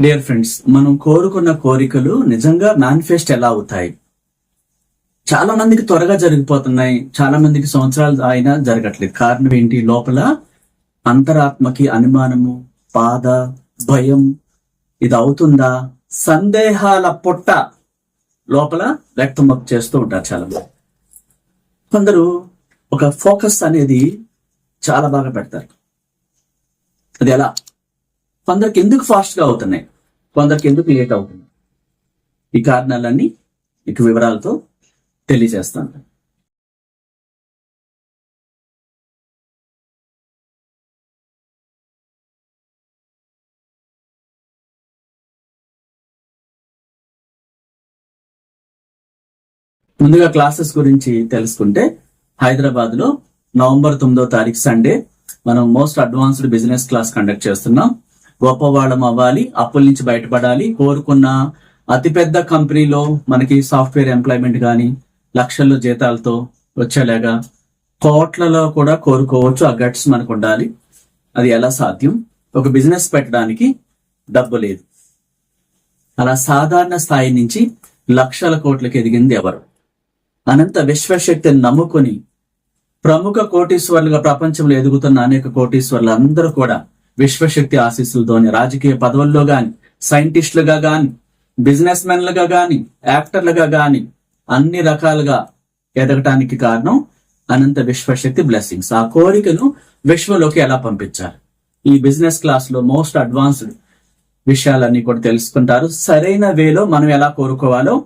Dear friends మనం కోరుకున్న కోరికలు నిజంగా మేనిఫెస్ట్ ఎలా అవుతాయి? చాలా మందికి త్వరగా జరిగిపోతున్నాయి చాలా మందికి సంవత్సరాలు అయినా జరగట్లేదు. కారణం ఏంటి? లోపల అంతరాత్మకి అనుమానము బాధ భయం ఇది అవుతుందా? సందేహాల పొట్ట లోపల వ్యక్తం చేస్తూ ఉంటారు చాలా మంది కొందరు ఒక ఫోకస్ అనేది చాలా బాగా పెడతారు. అది ఎలా? కొందరికి ఎందుకు ఫాస్ట్గా అవుతున్నాయి? కొందరికి ఎందుకు లేట్ అవుతుంది ఈ కారణాలన్నీ మీకు వివరాలతో తెలియజేస్తాను. ముందుగా క్లాసెస్ గురించి తెలుసుకుంటే హైదరాబాద్లో నవంబర్ తొమ్మిదో తారీఖు సండే మనం most advanced business class conduct చేస్తున్నాం. గొప్పవాళ్ళం అవ్వాలి అప్పుల నుంచి బయటపడాలి. కోరుకున్న అతిపెద్ద కంపెనీలో మనకి సాఫ్ట్వేర్ ఎంప్లాయ్మెంట్ కానీ లక్షల్లో జీతాలతో వచ్చేలాగా కోట్లలో కూడా కోరుకోవచ్చు. ఆ గట్స్ మనకు ఉండాలి. అది ఎలా సాధ్యం? ఒక బిజినెస్ పెట్టడానికి డబ్బు లేదు. అలా సాధారణ స్థాయి నుంచి లక్షల కోట్లకు ఎదిగింది ఎవరు? అనంత విశ్వశక్తిని నమ్ముకొని ప్రముఖ కోటీశ్వర్లుగా ప్రపంచంలో ఎదుగుతున్న అనేక కోటీశ్వర్లు అందరూ కూడా విశ్వశక్తి ఆశీస్సులతోని రాజకీయ పదవుల్లో గాని సైంటిస్టులుగా గాని బిజినెస్ మెన్లుగా గాని యాక్టర్లుగా గాని అన్ని రకాలుగా ఎదగటానికి కారణం అనంత విశ్వశక్తి బ్లెస్సింగ్స్. ఆ కోరికను విశ్వంలోకి ఎలా పంపించాలి? ఈ బిజినెస్ క్లాస్లో మోస్ట్ అడ్వాన్స్డ్ విషయాలన్నీ కూడా తెలుసుకుంటారు. సరైన వేలో మనం ఎలా కోరుకోవాలో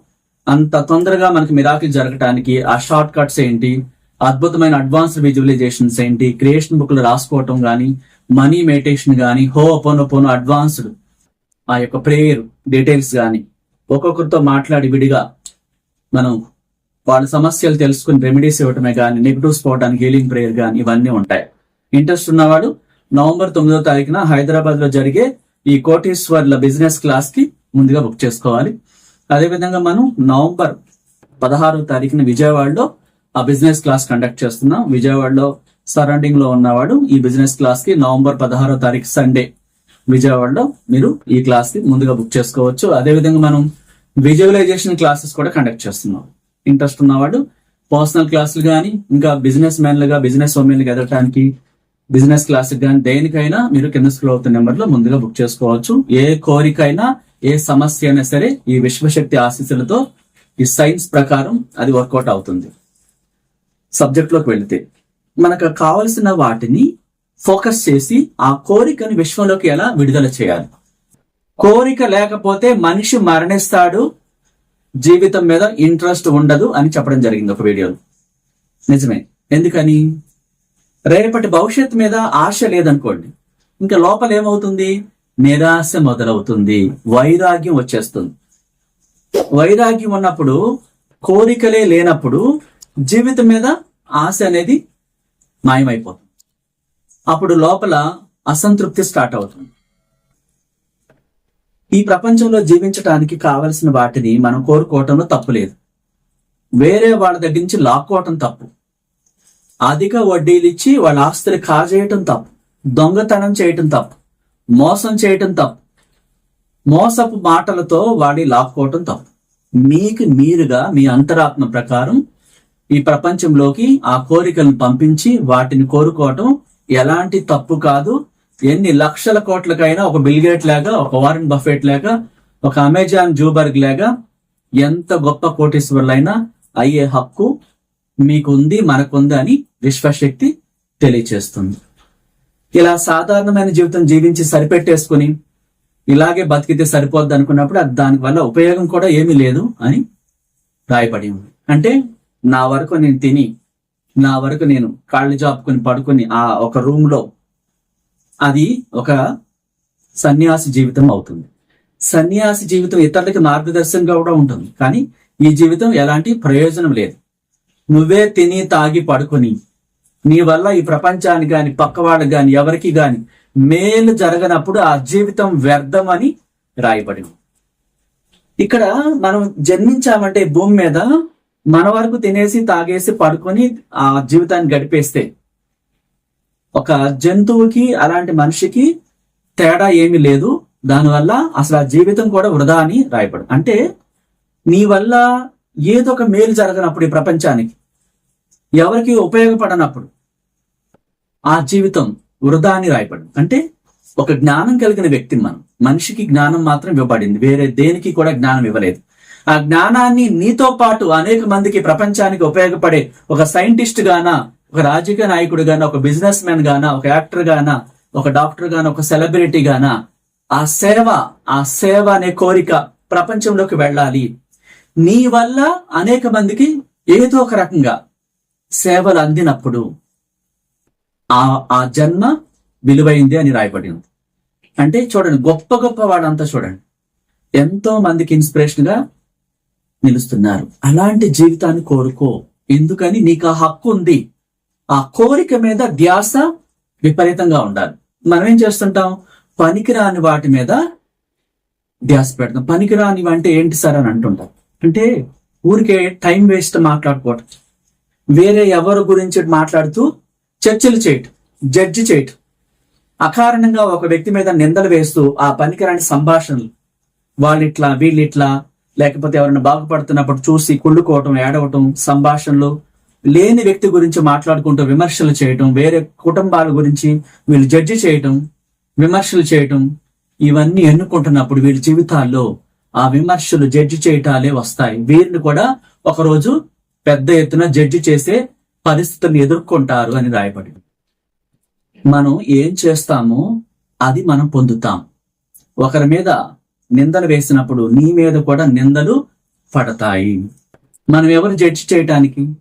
అంత తొందరగా మనకి మిరాకిల్ జరగటానికి ఆ షార్ట్ కట్స్ ఏంటి అద్భుతమైన అడ్వాన్స్డ్ విజువలైజేషన్స్ ఏంటి? క్రియేషన్ బుక్లు రాసుకోవటం కానీ మనీ మెడిటేషన్ కానీ హో పోను అడ్వాన్స్డ్ ఆ యొక్క ప్రేయర్ డీటెయిల్స్ కానీ ఒక్కొక్కరితో మాట్లాడి విడిగా మనం వాళ్ళ సమస్యలు తెలుసుకుని రెమెడీస్ ఇవ్వటమే కానీ నెగిటివ్స్ పోవడానికి హీలింగ్ ప్రేయర్ కానీ ఇవన్నీ ఉంటాయి. ఇంట్రెస్ట్ ఉన్నవాడు నవంబర్ తొమ్మిదో తారీఖున హైదరాబాద్లో జరిగే ఈ కోటేశ్వర్ల బిజినెస్ క్లాస్కి ముందుగా బుక్ చేసుకోవాలి. అదేవిధంగా మనం నవంబర్ పదహారో తారీఖున విజయవాడలో బిజినెస్ క్లాస్ కండక్ట్ చేస్తున్నాం విజయవాడలో సరౌండింగ్లో ఉన్నవాడు ఈ బిజినెస్ క్లాస్కి నవంబర్ పదహారో తారీఖు సండే విజయవాడలో మీరు ఈ క్లాస్కి ముందుగా బుక్ చేసుకోవచ్చు. అదేవిధంగా మనం విజువలైజేషన్ క్లాసెస్ కూడా కండక్ట్ చేస్తున్నాం. ఇంట్రెస్ట్ ఉన్నవాడు పర్సనల్ క్లాసులు కానీ ఇంకా బిజినెస్ మ్యాన్లుగా బిజినెస్ ఉమెన్లుగా ఎదగటానికి బిజినెస్ క్లాస్ కానీ దేనికైనా మీరు కింద స్క్రోల్ అవుతున్న నెంబర్లో ముందుగా బుక్ చేసుకోవచ్చు. ఏ కోరికైనా ఏ సమస్య అయినా సరే ఈ విశ్వశక్తి ఆశీస్సులతో ఈ సైన్స్ ప్రకారం అది వర్కౌట్ అవుతుంది. సబ్జెక్ట్లోకి వెళితే మనకు కావలసిన వాటిని ఫోకస్ చేసి ఆ కోరికను విశ్వంలోకి ఎలా విడుదల చేయాలి? కోరిక లేకపోతే మనిషి మరణిస్తాడు జీవితం మీద ఇంట్రెస్ట్ ఉండదు అని చెప్పడం జరిగింది ఒక వీడియోలో నిజమే. ఎందుకని? రేపటి భవిష్యత్తు మీద ఆశ లేదనుకోండి ఇంకా లోపల ఏమవుతుంది? నిరాశ మొదలవుతుంది వైరాగ్యం వచ్చేస్తుంది. వైరాగ్యం ఉన్నప్పుడు కోరికలే లేనప్పుడు జీవితం మీద ఆశ అనేది మాయమైపోతుంది. అప్పుడు లోపల అసంతృప్తి స్టార్ట్ అవుతుంది. ఈ ప్రపంచంలో జీవించడానికి కావలసిన వాటిని మనం కోరుకోవటంలో తప్పు లేదు. వేరే వాళ్ళ దగ్గర నుంచి లాక్కోవటం తప్పు. అధిక వడ్డీలు ఇచ్చి వాళ్ళ ఆస్తులు కాజేయటం తప్పు. దొంగతనం చేయటం తప్పు. మోసం చేయటం తప్పు. మోసపు మాటలతో వాడి లాక్కోవటం తప్పు. మీకు మీరుగా మీ అంతరాత్మ ప్రకారం ఈ ప్రపంచంలోకి ఆ కోరికలను పంపించి వాటిని కోరుకోవటం ఎలాంటి తప్పు కాదు. ఎన్ని లక్షల కోట్లకైనా ఒక బిల్గేట్ లాగా ఒక వారెన్ బఫెట్ లాగా ఒక అమెజాన్ జూబర్గ్ లాగా ఎంత గొప్ప కోటీశ్వరులైనా అయ్యే హక్కు మీకుంది మనకుంది అని విశ్వశక్తి తెలియచేస్తుంది. ఇలా సాధారణమైన జీవితం జీవించి సరిపెట్టేసుకుని ఇలాగే బతికితే సరిపోద్ది అనుకున్నప్పుడు అది దాని వల్ల ఉపయోగం కూడా ఏమీ లేదు అని రాయబడి ఉంది. అంటే నా వరకు నేను తిని నా వరకు నేను కాళ్ళు జాపుకొని పడుకొని ఆ ఒక రూమ్లో అది ఒక సన్యాసి జీవితం అవుతుంది. సన్యాసి జీవితం ఇతరులకి మార్గదర్శనంగా కూడా ఉంటుంది. కానీ ఈ జీవితం ఎలాంటి ప్రయోజనం లేదు. నువ్వే తిని తాగి పడుకొని నీ వల్ల ఈ ప్రపంచానికి కానీ పక్కవాళ్ళకి కానీ ఎవరికి కానీ మేలు జరగనప్పుడు ఆ జీవితం వ్యర్థమని రాయబడి ఇక్కడ మనం జన్మించామంటే భూమి మీద మన వరకు తినేసి తాగేసి పడుకొని ఆ జీవితాన్ని గడిపేస్తే ఒక జంతువుకి అలాంటి మనిషికి తేడా ఏమీ లేదు. దానివల్ల అసలు ఆ జీవితం కూడా వృధా అని రాయబడు అంటే నీ వల్ల ఏదో ఒక మేలు జరగనప్పుడు ఈ ప్రపంచానికి ఎవరికి ఉపయోగపడనప్పుడు ఆ జీవితం వృధా అని రాయపడు అంటే ఒక జ్ఞానం కలిగిన వ్యక్తిని మనం మనిషికి జ్ఞానం మాత్రం ఇవ్వబడింది. వేరే దేనికి కూడా జ్ఞానం ఇవ్వలేదు. ఆ జ్ఞానాన్ని నీతో పాటు అనేక మందికి ప్రపంచానికి ఉపయోగపడే ఒక సైంటిస్ట్ గానా ఒక రాజకీయ నాయకుడు గానా ఒక బిజినెస్ మ్యాన్ గానా ఒక యాక్టర్ గానా ఒక డాక్టర్ గానా ఒక సెలబ్రిటీ గానా ఆ సేవ ఆ సేవ అనే కోరిక ప్రపంచంలోకి వెళ్ళాలి. నీ వల్ల అనేక మందికి ఏదో ఒక రకంగా సేవలు అందినప్పుడు ఆ ఆ జన్మ విలువైంది అని రాయబడింది. అంటే చూడండి గొప్ప గొప్ప వాడంతా చూడండి. ఎంతో మందికి ఇన్స్పిరేషన్గా నిలుస్తున్నారు. అలాంటి జీవితాన్ని కోరుకో. ఎందుకని? నీకు ఆ హక్కు ఉంది. ఆ కోరిక మీద ధ్యాస విపరీతంగా ఉండాలి. మనం ఏం చేస్తుంటాం? పనికిరాని వాటి మీద ధ్యాస పెడతాం. పనికిరాని అంటే ఏంటి సార్ అని అంటుంటాం. అంటే ఊరికే టైం వేస్ట్ మాట్లాడుకోవటం. వేరే ఎవరి గురించి మాట్లాడుతూ చర్చలు చేయటం జడ్జి చేయటం. అకారణంగా ఒక వ్యక్తి మీద నిందలు వేస్తూ ఆ పనికిరాని సంభాషణలు. వాళ్ళిట్లా వీళ్ళిట్లా లేకపోతే ఎవరైనా బాగుపడుతున్నప్పుడు చూసి కుళ్ళుకోవటం ఏడవటం సంభాషణలు లేని వ్యక్తి గురించి మాట్లాడుకుంటూ విమర్శలు చేయటం వేరే కుటుంబాల గురించి వీళ్ళు జడ్జి చేయటం విమర్శలు చేయటం ఇవన్నీ ఎన్నుకుంటున్నప్పుడు వీళ్ళ జీవితాల్లో ఆ విమర్శలు జడ్జి చేయటాలే వస్తాయి. వీరిని కూడా ఒకరోజు పెద్ద ఎత్తున జడ్జి చేసే పరిస్థితులను ఎదుర్కొంటారు అని రాయబడి మనం ఏం చేస్తామో అది మనం పొందుతాం. ఒకరి మీద నిందలు వేసినప్పుడు నీ మీద కూడా నిందలు పడతాయి. మనం ఎవరు జడ్జి చేయటానికి?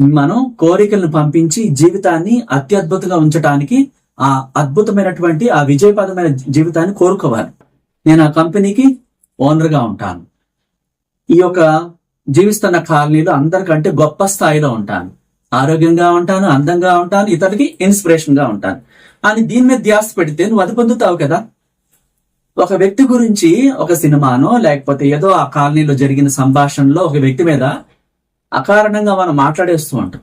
మనం కోరికలను పంపించి జీవితాన్ని అత్యద్భుతంగా ఉంచటానికి ఆ అద్భుతమైనటువంటి ఆ విజయపదమైన జీవితాన్ని కోరుకోవాలి. నేను ఆ కంపెనీకి ఓనర్గా ఉంటాను. ఈ యొక్క జీవిస్తున్న కాలనీలో అందరికంటే గొప్ప స్థాయిలో ఉంటాను. ఆరోగ్యంగా ఉంటాను అందంగా ఉంటాను ఇతరులకి ఇన్స్పిరేషన్గా ఉంటాను. అని దీని మీద ధ్యాస పెడితే నువ్వు అది పొందుతావు కదా? ఒక వ్యక్తి గురించి ఒక సినిమానో లేకపోతే ఏదో ఆ కాలనీలో జరిగిన సంభాషణలో ఒక వ్యక్తి మీద అకారణంగా మనం మాట్లాడేస్తూ ఉంటాం.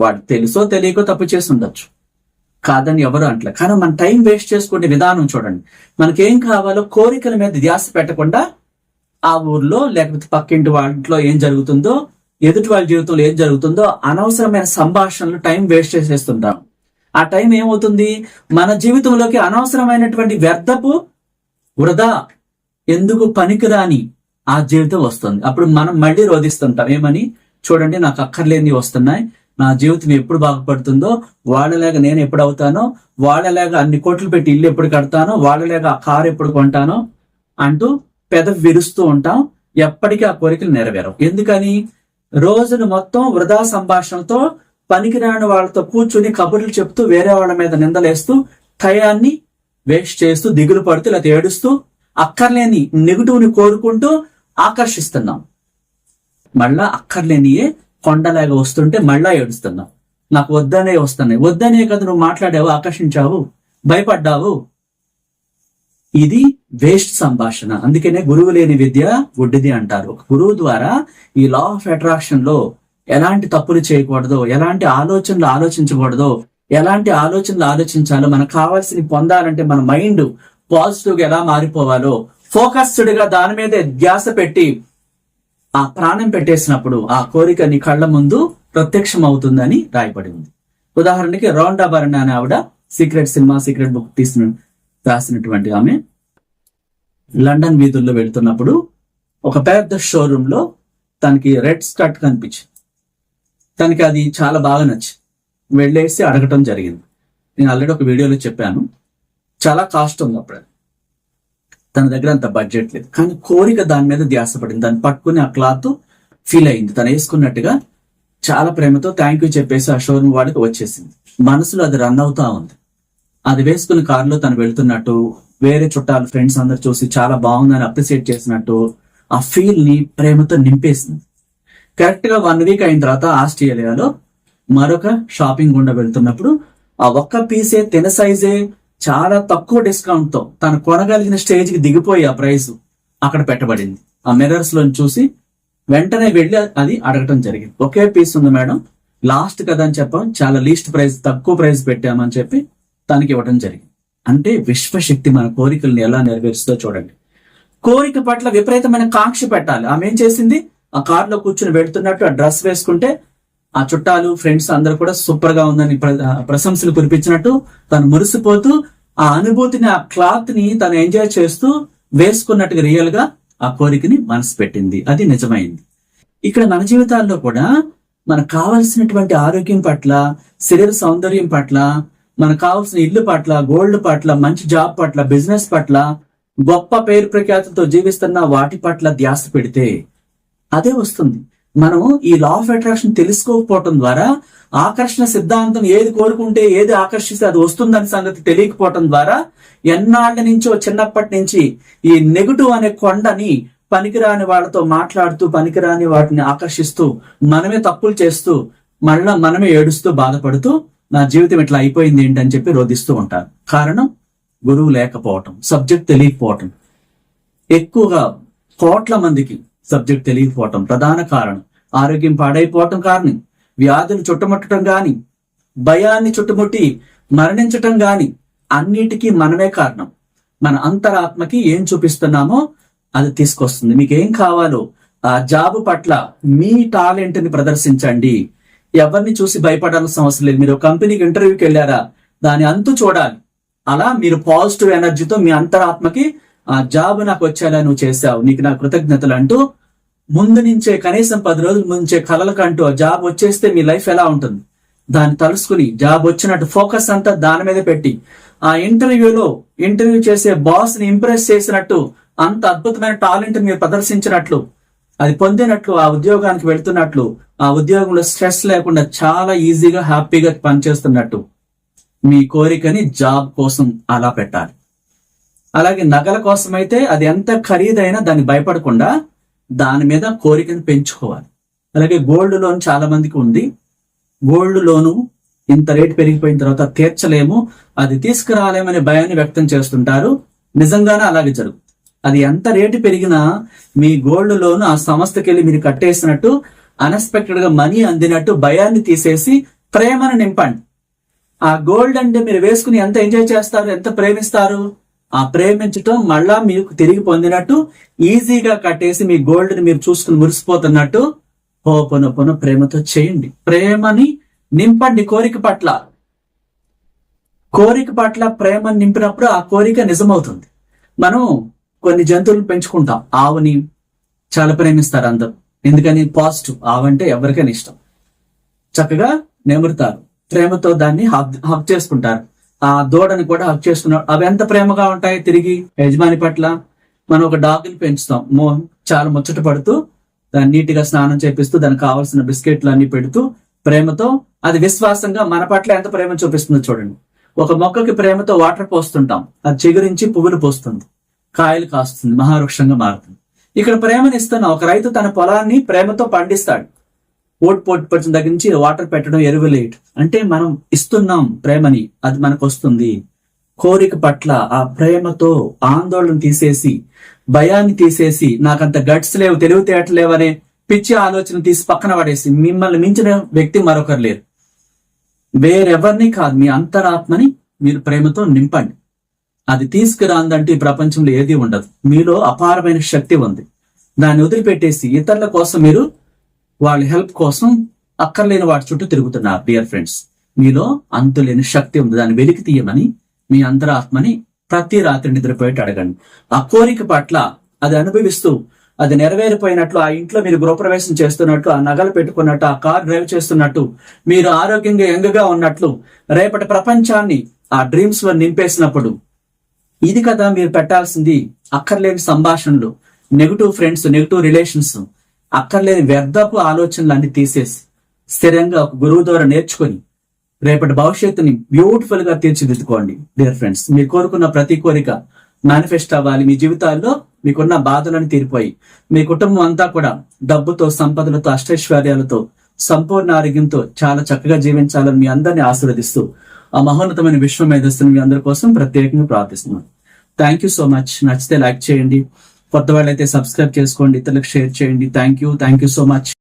వాడు తెలుసో తెలియకో తప్పు చేసి ఉండొచ్చు. కాదని ఎవరు అంటలే. కానీ మన టైం వేస్ట్ చేసుకునే విధానం చూడండి. మనకేం కావాలో కోరికల మీద ధ్యాస పెట్టకుండా ఆ ఊర్లో లేకపోతే పక్కింటి వాళ్ళలో ఏం జరుగుతుందో ఎదుటి వాళ్ళ జీవితంలో ఏం జరుగుతుందో అనవసరమైన సంభాషణలు టైం వేస్ట్ చేసేస్తుంటాం. ఆ టైం ఏమవుతుంది? మన జీవితంలోకి అనవసరమైనటువంటి వ్యర్థపు వృధా ఎందుకు పనికిరాని ఆ జీవితం వస్తుంది. అప్పుడు మనం మళ్ళీ రోధిస్తుంటాం. ఏమని? చూడండి నాకు అక్కర్లేని వస్తున్నాయి. నా జీవితం ఎప్పుడు బాగుపడుతుందో వాళ్ళలాగా నేను ఎప్పుడు అవుతానో వాళ్ళలాగా అన్ని కోట్లు పెట్టి ఇల్లు ఎప్పుడు కడతానో వాళ్ళలాగా ఆ కారు ఎప్పుడు కొంటానో అంటూ పెదవి విరుస్తూ ఉంటాం. ఎప్పటికీ ఆ కోరికలు నెరవేరవు. ఎందుకని? రోజును మొత్తం వృధా సంభాషణతో పనికిరాని వాళ్ళతో కూర్చుని కబుర్లు చెప్తూ వేరే వాళ్ళ మీద నిందలేస్తూ టయాన్ని వేస్ట్ చేస్తూ దిగులు పడుతూ లేకపోతే ఏడుస్తూ అక్కర్లేని నెగిటివ్ని కోరుకుంటూ ఆకర్షిస్తున్నాం. మళ్ళా అక్కర్లేనియే కొండలాగా వస్తుంటే మళ్ళా ఏడుస్తున్నాం. నాకు వద్దనే వస్తున్నాయి. వద్దనే కదా నువ్వు మాట్లాడావు ఆకర్షించావు భయపడ్డావు. ఇది వేస్ట్ సంభాషణ. అందుకనే గురువు లేని విద్య గుడ్డిది అంటారు. ఒక గురువు ద్వారా ఈ లా ఆఫ్ అట్రాక్షన్లో ఎలాంటి తప్పులు చేయకూడదో ఎలాంటి ఆలోచనలు ఆలోచించకూడదో ఎలాంటి ఆలోచనలు ఆలోచించాలో మనకు కావాల్సింది పొందాలంటే మన మైండ్ పాజిటివ్గా ఎలా మారిపోవాలో ఫోకస్డ్గా దాని మీదే ధ్యాస పెట్టి ఆ ప్రాణం పెట్టేసినప్పుడు ఆ కోరిక నీ కళ్ళ ముందు ప్రత్యక్షం అవుతుందని రాయబడి ఉంది. ఉదాహరణకి రౌండా బర్ణ అనే ఆవిడ సీక్రెట్ సినిమా సీక్రెట్ బుక్ తీసిన రాసినటువంటి ఆమె లండన్ వీధుల్లో వెళ్తున్నప్పుడు ఒక పెద్ద షోరూమ్లో తనకి రెడ్ స్కర్ట్ కనిపించింది. తనకి అది చాలా బాగా నచ్చి వెళ్ళేసి అడగటం జరిగింది. నేను ఆల్రెడీ ఒక వీడియోలో చెప్పాను. చాలా కాస్ట్ ఉంది అప్పుడు. తన దగ్గర అంత బడ్జెట్ లేదు. కానీ కోరిక దాని మీద ధ్యాస పడింది దాన్ని పట్టుకుని ఆ క్లాత్ ఫీల్ అయింది. తను వేసుకున్నట్టుగా చాలా ప్రేమతో థ్యాంక్ యూ చెప్పేసి ఆ షోరూమ్ వాడికి వచ్చేసింది. మనసులో అది రన్ అవుతా ఉంది. అది వేసుకుని కారులో తను వెళ్తున్నట్టు వేరే చుట్టాలు ఫ్రెండ్స్ అందరు చూసి చాలా బాగుందని అప్రిసియేట్ చేసినట్టు ఆ ఫీల్ని ప్రేమతో నింపేసింది. కరెక్ట్గా వన్ వీక్ అయిన తర్వాత ఆస్ట్రేలియాలో మరొక షాపింగ్ గుండా వెళ్తున్నప్పుడు ఆ ఒక్క పీసే తిన సైజే చాలా తక్కువ డిస్కౌంట్తో తను కొనగలిగిన స్టేజ్కి దిగిపోయి ఆ ప్రైస్ అక్కడ పెట్టబడింది. ఆ మిర్రర్స్లో చూసి వెంటనే వెళ్ళి అది అడగటం జరిగింది. ఒకే పీస్ ఉంది మేడం. లాస్ట్ కదా అని చెప్పాం. చాలా లీస్ట్ ప్రైస్ తక్కువ ప్రైస్ పెట్టామని చెప్పి తనకి ఇవ్వడం జరిగింది. అంటే విశ్వశక్తి మన కోరికల్ని ఎలా నెరవేరుస్తుందో చూడండి. కోరిక పట్ల విపరీతమైన కాంక్ష పెట్టాలి. ఆమె ఏం చేసింది? ఆ కారులో కూర్చుని వెళ్తున్నట్టు ఆ డ్రెస్ వేసుకుంటే ఆ చుట్టాలు ఫ్రెండ్స్ అందరూ కూడా సూపర్గా ఉందని ప్రశంసలు కురిపించినట్టు తను మురిసిపోతూ ఆ అనుభూతిని ఆ క్లాత్ని తను ఎంజాయ్ చేస్తూ వేసుకున్నట్టుగా రియల్గా ఆ కోరికని మనసు పెట్టింది అది నిజమైంది. ఇక్కడ మన జీవితాల్లో కూడా మనకు కావలసినటువంటి ఆరోగ్యం పట్ల శరీర సౌందర్యం పట్ల మనకు కావాల్సిన ఇల్లు పట్ల గోల్డ్ పట్ల మంచి జాబ్ పట్ల బిజినెస్ పట్ల గొప్ప పేరు ప్రఖ్యాతులతో జీవిస్తున్న వాటి పట్ల ధ్యాస పెడితే అదే వస్తుంది. మనం ఈ లా ఆఫ్ అట్రాక్షన్ తెలుసుకోకపోవటం ద్వారా ఆకర్షణ సిద్ధాంతం ఏది కోరుకుంటే ఏది ఆకర్షిస్తే అది వస్తుందని సంగతి తెలియకపోవటం ద్వారా ఎన్నాళ్ళ నుంచో చిన్నప్పటి నుంచి ఈ నెగటివ్ అనే కొండని పనికిరాని వాళ్ళతో మాట్లాడుతూ పనికిరాని వాటిని ఆకర్షిస్తూ మనమే తప్పులు చేస్తూ మళ్ళా మనమే ఏడుస్తూ బాధపడుతూ నా జీవితం ఇట్లా అయిపోయింది ఏంటని చెప్పి రోధిస్తూ ఉంటారు. కారణం? గురువు లేకపోవటం సబ్జెక్ట్ తెలియకపోవటం. ఎక్కువగా కోట్ల మందికి సబ్జెక్ట్ తెలియకపోవటం ప్రధాన కారణం. ఆరోగ్యం పాడైపోవటం కారణం. వ్యాధులు చుట్టుముట్టడం గాని భయాన్ని చుట్టుముట్టి మరణించటం గాని అన్నిటికీ మనమే కారణం. మన అంతరాత్మకి ఏం చూపిస్తున్నామో అది తీసుకొస్తుంది. మీకు ఏం కావాలో ఆ జాబ్ పట్ల మీ టాలెంట్ని ప్రదర్శించండి. ఎవరిని చూసి భయపడాల్సిన అవసరం లేదు. మీరు కంపెనీకి ఇంటర్వ్యూకి వెళ్ళారా? దాని అంతు చూడాలి. అలా మీరు పాజిటివ్ ఎనర్జీతో మీ అంతరాత్మకి ఆ జాబ్ నాకు వచ్చేలా నువ్వు చేసావు నీకు నా కృతజ్ఞతలు అంటూ ముందు నుంచే కనీసం పది రోజుల ముంచే కలలకంటూ ఆ జాబ్ వచ్చేస్తే మీ లైఫ్ ఎలా ఉంటుంది? దాన్ని తలుసుకుని జాబ్ వచ్చినట్టు ఫోకస్ అంతా దాని మీద పెట్టి ఆ ఇంటర్వ్యూలో ఇంటర్వ్యూ చేసే బాస్ని ఇంప్రెస్ చేసినట్టు అంత అద్భుతమైన టాలెంట్ మీరు ప్రదర్శించినట్లు అది పొందినట్లు ఆ ఉద్యోగానికి వెళ్తున్నట్లు ఆ ఉద్యోగంలో స్ట్రెస్ లేకుండా చాలా ఈజీగా హ్యాపీగా పనిచేస్తున్నట్టు. మీ కోరికని జాబ్ కోసం అలా పెట్టాలి. అలాగే నగల కోసం అయితే అది ఎంత ఖరీదైనా దాన్ని భయపడకుండా దాని మీద కోరికను పెంచుకోవాలి. అలాగే గోల్డ్ లోన్ చాలా మందికి ఉంది. గోల్డ్ లోను ఇంత రేటు పెరిగిపోయిన తర్వాత తీర్చలేము. అది తీసుకురాలేమనే భయాన్ని వ్యక్తం చేస్తుంటారు. నిజంగానే అలాగే జరుగుతుంది అది ఎంత రేటు పెరిగినా మీ గోల్డ్ లోన్ ఆ సంస్థకి వెళ్ళి మీరు కట్టేసినట్టు అన్ఎక్స్పెక్టెడ్గా మనీ అందినట్టు భయాన్ని తీసేసి ప్రేమను నింపండి. ఆ గోల్డ్ అంటే మీరు వేసుకుని ఎంత ఎంజాయ్ చేస్తారు ఎంత ప్రేమిస్తారు? ప్రేమించటం మళ్ళా మీకు తిరిగి పొందినట్టు ఈజీగా కట్టేసి మీ గోల్డ్ని మీరు చూసుకుని మురిసిపోతున్నట్టు హోపనొపన ప్రేమతో చేయండి. ప్రేమని నింపండి కోరిక పట్ల. కోరిక పట్ల ప్రేమని నింపినప్పుడు ఆ కోరిక నిజమవుతుంది. మనం కొన్ని జంతువులు పెంచుకుంటాం. ఆవుని చాలా ప్రేమిస్తారు అందరూ. ఎందుకని? పాజిటివ్. ఆవంటే ఎవరికైనా ఇష్టం. చక్కగా నెమురుతారు. ప్రేమతో దాన్ని హక్ హక్ చేసుకుంటారు. ఆ దూడని కూడా హక్ చేస్తున్నాడు. అవి ఎంత ప్రేమగా ఉంటాయి తిరిగి యజమాని పట్ల మనం ఒక డాగ్ని పెంచుతాం. మో చాలా ముచ్చట పడుతూ దాన్ని నీట్గా స్నానం చేపిస్తూ దానికి కావాల్సిన బిస్కెట్లు అన్ని పెడుతూ ప్రేమతో అది విశ్వాసంగా మన పట్ల ఎంత ప్రేమ చూపిస్తుందో చూడండి. ఒక మొక్కకి ప్రేమతో వాటర్ పోస్తుంటాం. అది చిగురించి పువ్వులు పోస్తుంది. కాయలు కాస్తుంది. మహావృక్షంగా మారుతుంది. ఇక్కడ ప్రేమనిస్తున్న ఒక రైతు తన పొలాన్ని ప్రేమతో పండిస్తాడు. ఓట్ పోటీ పడిన దగ్గర నుంచి వాటర్ పెట్టడం ఎరువులు అంటే మనం ఇస్తున్నాం ప్రేమని అది మనకు వస్తుంది కోరిక పట్ల ఆ ప్రేమతో ఆందోళన తీసేసి భయాన్ని తీసేసి నాకంత గట్స్ లేవు తెలివితేటలేవనే పిచ్చి ఆలోచన తీసి పక్కన పడేసి మిమ్మల్ని మించిన వ్యక్తి మరొకరు లేరు. వేరెవరిని కాదు మీ అంతరాత్మని మీరు ప్రేమతో నింపండి. అది తీసుకురాందంటే ఈ ప్రపంచంలో ఏది ఉండదు. మీలో అపారమైన శక్తి ఉంది. దాన్ని వదిలిపెట్టేసి ఇతరుల కోసం మీరు వాళ్ళ హెల్ప్ కోసం అక్కర్లేని వాటి చుట్టూ తిరుగుతున్నారు డియర్ ఫ్రెండ్స్ మీలో అంతులేని శక్తి ఉంది. దాన్ని వెలికి తీయమని మీ అంతరాత్మని ప్రతి రాత్రి నిద్రపోయేట్టు అడగండి. ఆ కోరిక పట్ల అది అనుభవిస్తూ అది నెరవేరిపోయినట్లు ఆ ఇంట్లో మీరు గృహప్రవేశం చేస్తున్నట్టు ఆ నగలు పెట్టుకున్నట్టు ఆ కార్ డ్రైవ్ చేస్తున్నట్టు మీరు ఆరోగ్యంగా యంగగా ఉన్నట్లు రేపటి ప్రపంచాన్ని ఆ డ్రీమ్స్లో నింపేసినప్పుడు ఇది కదా మీరు పెట్టాల్సింది అక్కర్లేని సంభాషణలు నెగిటివ్ ఫ్రెండ్స్ నెగిటివ్ రిలేషన్స్ అక్కర్లేని వ్యర్థపు ఆలోచనలు అన్ని తీసేసి స్థిరంగా ఒక గురువు ద్వారా నేర్చుకొని రేపటి భవిష్యత్తుని బ్యూటిఫుల్గా తీర్చిదిద్దుకోండి. డియర్ ఫ్రెండ్స్ మీరు కోరుకున్న ప్రతి కోరిక మేనిఫెస్ట్ అవ్వాలి. మీ జీవితాల్లో మీకున్న బాధలను తీరిపోయి మీ కుటుంబం అంతా కూడా డబ్బుతో సంపదలతో అష్టైశ్వర్యాలతో సంపూర్ణ ఆరోగ్యంతో చాలా చక్కగా జీవించాలని మీ అందరినీ ఆశీర్వదిస్తూ ఆ మహోన్నతమైన విశ్వ మేధస్సును మీ అందరి కోసం ప్రత్యేకంగా ప్రార్థిస్తున్నాను. థ్యాంక్ యూ సో మచ్ నచ్చితే లైక్ చేయండి. కొత్త వాళ్ళైతే సబ్స్క్రైబ్ చేసుకోండి ఇతరులకు షేర్ చేయండి. Thank you thank you so much